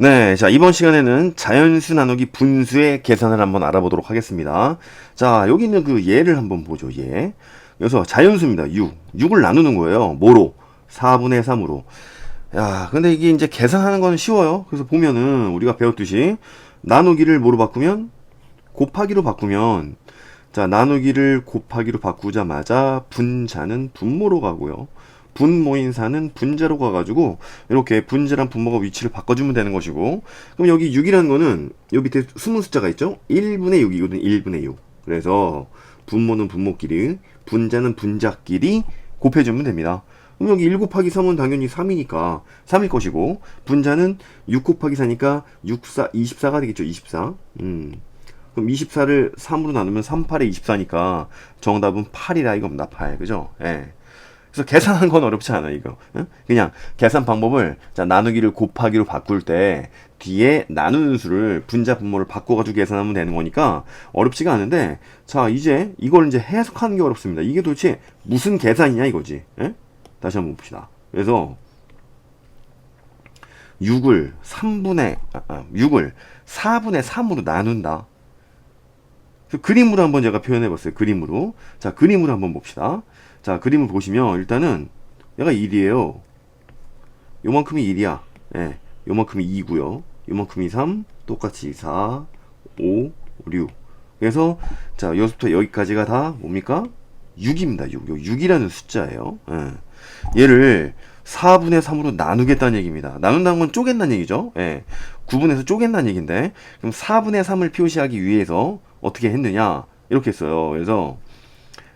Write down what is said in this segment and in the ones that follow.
네, 자, 이번 시간에는 자연수 나누기 분수의 계산을 한번 알아보도록 하겠습니다. 자, 여기 있는 그 예를 한번 보죠, 예. 그래서 자연수입니다, 6. 6을 나누는 거예요. 뭐로? 4분의 3으로. 야, 근데 이게 이제 계산하는 건 쉬워요. 그래서 보면은 우리가 배웠듯이 나누기를 뭐로 바꾸면? 곱하기로 바꾸면 자, 나누기를 곱하기로 바꾸자마자 분자는 분모로 가고요. 분모인사는 분자로 가가지고 이렇게 분자랑 분모가 위치를 바꿔주면 되는 것이고 그럼 여기 6이라는 거는 여기 밑에 숨은 숫자가 있죠? 1분의 6이거든 1분의 6 그래서 분모는 분모끼리 분자는 분자끼리 곱해주면 됩니다 그럼 여기 1 곱하기 3은 당연히 3이니까 3일 것이고 분자는 6 곱하기 4니까 6, 4, 24가 되겠죠 24 음. 그럼 24를 3으로 나누면 3, 8에 24니까 정답은 8이라 이겁니다 8 그죠? 예. 그래서 계산하는 건 어렵지 않아 이거. 응? 그냥 계산 방법을 자 나누기를 곱하기로 바꿀 때 뒤에 나누는 수를 분자 분모를 바꿔가지고 계산하면 되는 거니까 어렵지가 않은데 자 이제 이걸 이제 해석하는 게 어렵습니다. 이게 도대체 무슨 계산이냐 이거지. 예? 다시 한번 봅시다. 그래서 6을 3분의 아, 아, 6을 4분의 3으로 나눈다. 그림으로 한번 제가 표현해 봤어요. 그림으로. 자, 그림으로 한번 봅시다. 자, 그림을 보시면 일단은 얘가 1이에요. 요만큼이 1이야. 예. 요만큼이 2고요. 요만큼이 3, 똑같이 4, 5, 6. 그래서 자, 여기서부터 여기까지가 다 뭡니까? 6입니다. 6. 요 6이라는 숫자예요. 예. 얘를 4분의 3으로 나누겠다는 얘기입니다. 나눈다는 건 쪼갠다는 얘기죠. 예. 9분에서 쪼갠다는 얘기인데, 그럼 4분의 3을 표시하기 위해서 어떻게 했느냐? 이렇게 했어요. 그래서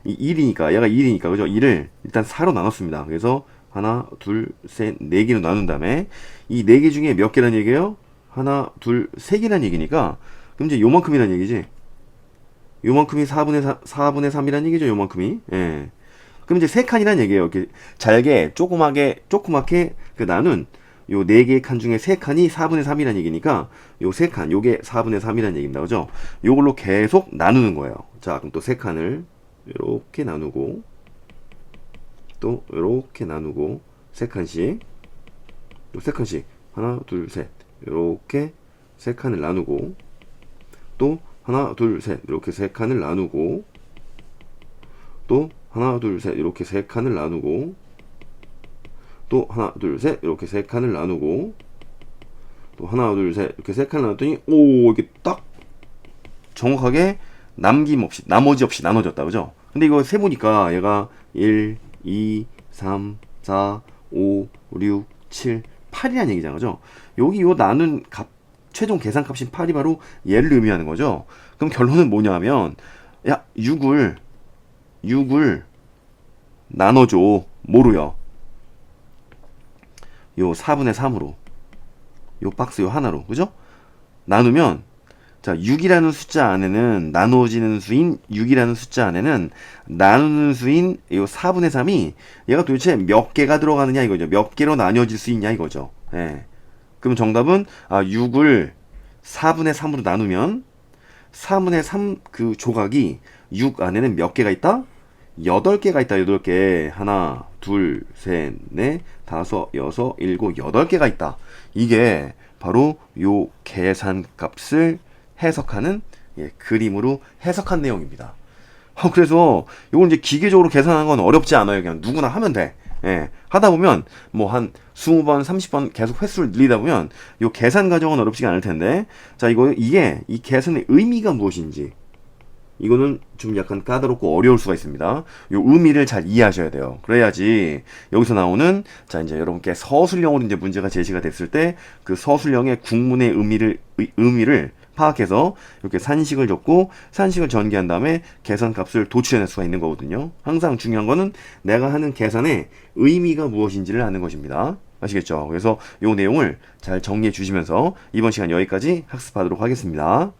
이 1이니까 얘가 1이니까 그죠? 1을 일단 4로 나눴습니다. 그래서 하나, 둘, 셋, 네 개로 나눈 다음에 이 네 개 중에 몇 개란 얘기예요? 하나, 둘, 세 개란 얘기니까 그럼 이제 요만큼이란 얘기지. 요만큼이 4분의 3, 4분의 3이란 얘기죠. 요만큼이. 예. 그럼 이제 세 칸이란 얘기예요. 이렇게 잘게 조그맣게 조그맣게 그 나눈 요 네 개의 칸 중에 세 칸이 4분의 3이란 얘기니까 요 세 칸, 요게 4분의 3이란 얘기입니다. 그죠? 요걸로 계속 나누는 거예요. 자, 그럼 또 세 칸을 이렇게 나누고 또 이렇게 나누고 세 칸씩. 요세 칸씩. 하나 둘 셋. 이렇게 세 칸을 나누고 또 하나 둘 셋. 이렇게 세 칸을 나누고 또 하나 둘 셋. 이렇게 세 칸을 나누고 또 하나 둘 셋. 이렇게 세 칸을 나누고 또 하나 둘 셋. 이렇게 세 칸을 나눴더니 오 이게 딱 정확하게 남김없이 나머지 없이 나눠졌다 그죠? 근데 이거 세 보니까 얘가 1, 2, 3, 4, 5, 6, 7, 8이라는 얘기잖아 그죠? 여기 요 나눈 값 최종 계산값인 8이 바로 얘를 의미하는 거죠. 그럼 결론은 뭐냐면 야 6을 6을 나눠줘 뭐로요? 요 4분의 3으로 요 박스 요 하나로 그죠? 나누면 자 6이라는 숫자 안에는 나누어지는 수인 6이라는 숫자 안에는 나누는 수인 요 4분의 3이 얘가 도대체 몇 개가 들어가느냐 이거죠 몇 개로 나뉘어질 수 있냐 이거죠 예. 그럼 정답은 아 6을 4분의 3으로 나누면 4분의 3 그 조각이 6 안에는 몇 개가 있다? 8개가 있다 8개 하나 둘 셋 넷 다섯 여섯 일곱 여덟 개가 있다 이게 바로 요 계산값을 해석하는 예, 그림으로 해석한 내용입니다. 어, 그래서 이걸 이제 기계적으로 계산하는 건 어렵지 않아요. 그냥 누구나 하면 돼. 예, 하다 보면 뭐 한 20번, 30번 계속 횟수를 늘리다 보면 요 계산 과정은 어렵지가 않을 텐데 자, 이거 이게 이 계산의 의미가 무엇인지 이거는 좀 약간 까다롭고 어려울 수가 있습니다. 요 의미를 잘 이해하셔야 돼요. 그래야지 여기서 나오는 자 이제 여러분께 서술형으로 이제 문제가 제시가 됐을 때 그 서술형의 국문의 의미를 의, 의미를 파악해서 이렇게 산식을 적고 산식을 전개한 다음에 계산값을 도출해낼 수가 있는 거거든요. 항상 중요한 거는 내가 하는 계산의 의미가 무엇인지를 아는 것입니다. 아시겠죠? 그래서 이 내용을 잘 정리해 주시면서 이번 시간 여기까지 학습하도록 하겠습니다.